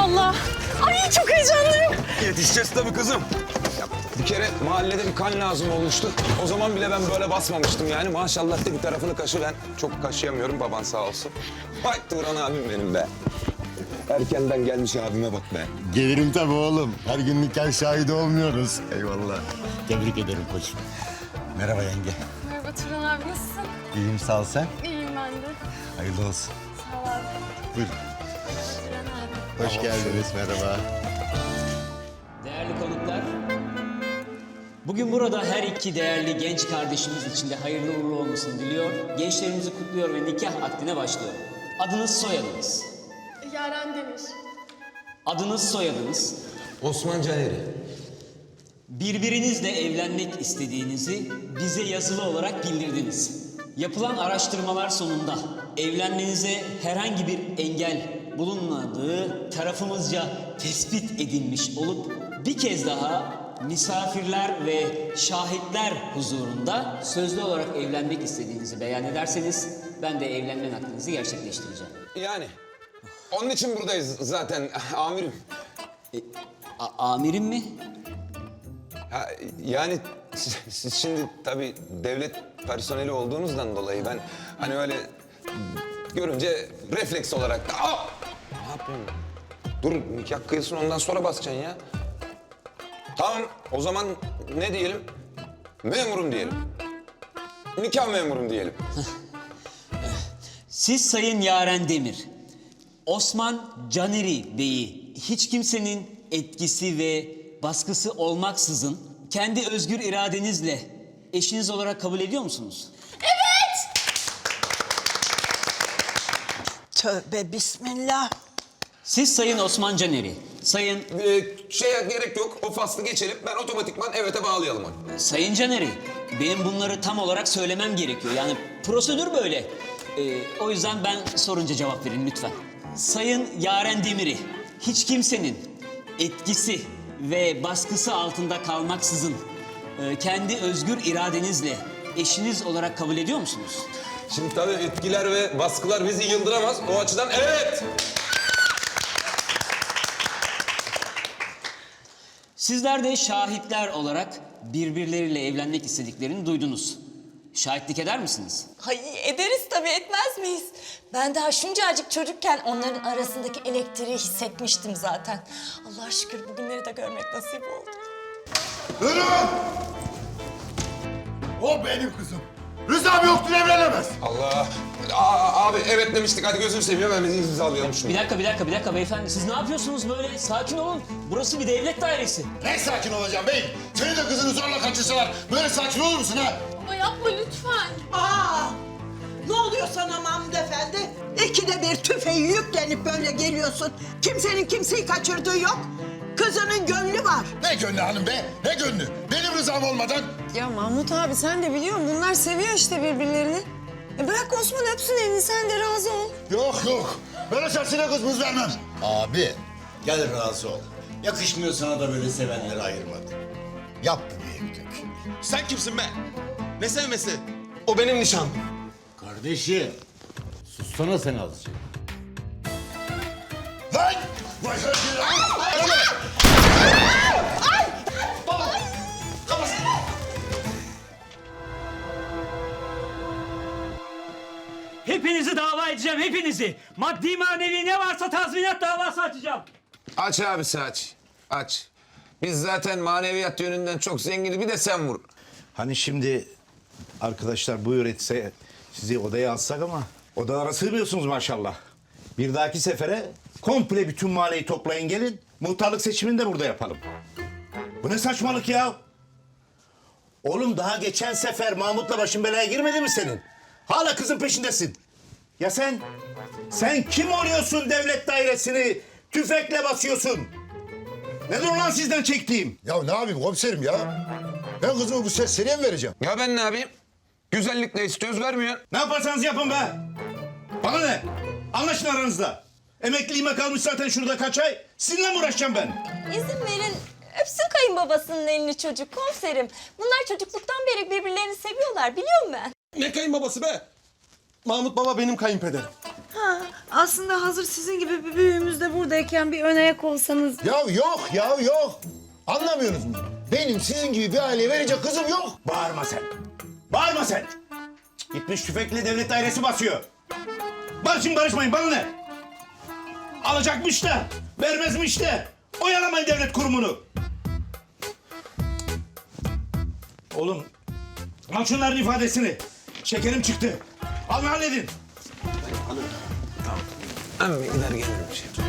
vallahi. Ay çok heyecanlıyım. Yetişeceğiz tabii kızım. Ya bir kere mahallede bir kan lazım olmuştu. O zaman bile ben böyle basmamıştım yani. Maşallah da bir tarafını kaşı ben çok kaşıyamıyorum baban sağ olsun. Vay Turan abim benim be. Erkenden gelmiş abime bak be. Gelirim tabii oğlum. Her gün nikah şahidi olmuyoruz. Eyvallah. Tebrik ederim koçum. Merhaba yenge. Merhaba Turan abi nasılsın? İyiyim sağ ol sen. İyiyim ben de. Hayırlı olsun. Sağ ol abi. Buyur. Hoş geldiniz merhaba. Değerli konuklar, bugün burada her iki değerli genç kardeşimiz için de hayırlı uğurlu olmasını diliyor. Gençlerimizi kutluyor ve nikah akdine başlıyor. Adınız, soyadınız. Yaren Demir. Adınız, soyadınız. Osman Caner'i. Birbirinizle evlenmek istediğinizi bize yazılı olarak bildirdiniz. Yapılan araştırmalar sonunda evlenmenize herhangi bir engel bulunmadığı tarafımızca tespit edilmiş olup bir kez daha misafirler ve şahitler huzurunda sözlü olarak evlenmek istediğinizi beyan ederseniz ben de evlenme nakdinizi gerçekleştireceğim. Yani onun için buradayız zaten amirim. A- amirim mi? Ha, yani siz, siz şimdi tabii devlet personeli olduğunuzdan dolayı ben hani öyle görünce refleks olarak Aa! Dur nikah kıyılsın ondan sonra basacaksın ya. Tamam o zaman ne diyelim? Memurum diyelim. Nikah memurum diyelim. Siz Sayın Yaren Demir, Osman Caneri Bey'i hiç kimsenin etkisi ve baskısı olmaksızın kendi özgür iradenizle eşiniz olarak kabul ediyor musunuz? Tövbe bismillah. Siz Sayın Osman Caneri, Sayın Ee, şeye gerek yok o faslı geçelim ben otomatikman evete bağlayalım onu. Sayın Caneri, benim bunları tam olarak söylemem gerekiyor. Yani prosedür böyle. Ee, o yüzden ben sorunca cevap verin lütfen. Sayın Yaren Demir'i hiç kimsenin etkisi ve baskısı altında kalmaksızın e, kendi özgür iradenizle eşiniz olarak kabul ediyor musunuz? Şimdi tabii etkiler ve baskılar bizi yıldıramaz. O açıdan evet. Sizler de şahitler olarak birbirleriyle evlenmek istediklerini duydunuz. Şahitlik eder misiniz? Ay ederiz tabii etmez miyiz? Ben daha şuncacık çocukken onların arasındaki elektriği hissetmiştim zaten. Allah şükür bugünleri de görmek nasip oldu. Durun! O benim kızım. Rızam yoktur evlenemez. Allah. Aa, abi evet demiştik. Hadi gözünü seveyim hemen biz imzalayalım şunu. Bir dakika, bir dakika, bir dakika beyefendi. Siz ne yapıyorsunuz böyle? Sakin olun. Burası bir devlet dairesi. Ne sakin olacağım bey? Seni de kızını zorla kaçırsalar böyle sakin olur musun ha? Baba yapma lütfen. Aa! Ne oluyor sana Mahmut Efendi? İkide bir tüfeği yüklenip böyle geliyorsun. Kimsenin kimseyi kaçırdığı yok. Kızının gönlü var. Ne gönlü hanım be? Ne gönlü? Benim rızam olmadan Ya Mahmut abi sen de biliyorsun bunlar seviyor işte birbirlerini. E bırak Osman öpsün elini sen de razı ol. Yok yok. Ben o şahsine kız buz vermem. Abi gel razı ol. Yakışmıyor sana da böyle sevenleri ayırmadı. Yap bu evlilik. Sen kimsin be? Ne sevmesi? O benim nişan. Kardeşim, sussana sen azıcık. Lan! Vay hadi! Hepinizi dava edeceğim, hepinizi. Maddi manevi ne varsa tazminat davası açacağım. Aç abisi aç. Aç. Biz zaten maneviyat yönünden çok zenginiz. Bir de sen vur. Hani şimdi arkadaşlar buyur etse sizi odaya alsak ama odalara sığmıyorsunuz maşallah. Bir dahaki sefere komple bütün mahalleyi toplayın gelin. Muhtarlık seçimini de burada yapalım. Bu ne saçmalık ya? Oğlum daha geçen sefer Mahmut'la başın belaya girmedi mi senin? Hala kızın peşindesin. Ya sen? Sen kim oluyorsun devlet dairesini tüfekle basıyorsun? Nedir ulan sizden çektiğim? Ya ne yapayım komiserim ya? Ben kızımı bu serseriye mi vereceğim? Ya ben ne yapayım? Güzellikle istiyoruz vermiyor. Ne yaparsanız yapın be. Bana ne? Anlaşın aranızda. Emekliliğime kalmış zaten şurada kaç ay. Sizinle mi uğraşacağım ben? İzin verin öpsün kayınbabasının elini çocuk komiserim. Bunlar çocukluktan beri birbirlerini seviyorlar biliyorum ben. Ne kayınbabası be? Mahmut baba benim kayınpederim. Ha, aslında hazır sizin gibi bir büyüğümüz de buradayken bir ön ayak olsanız. Ya yok ya yok. Anlamıyorsunuz mu? Benim sizin gibi bir aileye verecek kızım yok. Bağırma sen. Bağırma sen. Gitmiş tüfekle devlet dairesi basıyor. Barışın barışmayın bana ne? Alacakmış da, vermezmiş de. Oyalamayın devlet kurumunu. Oğlum, al şunların ifadesini. Şekerim çıktı. Alın halledin. Hemen bir gider gelirim.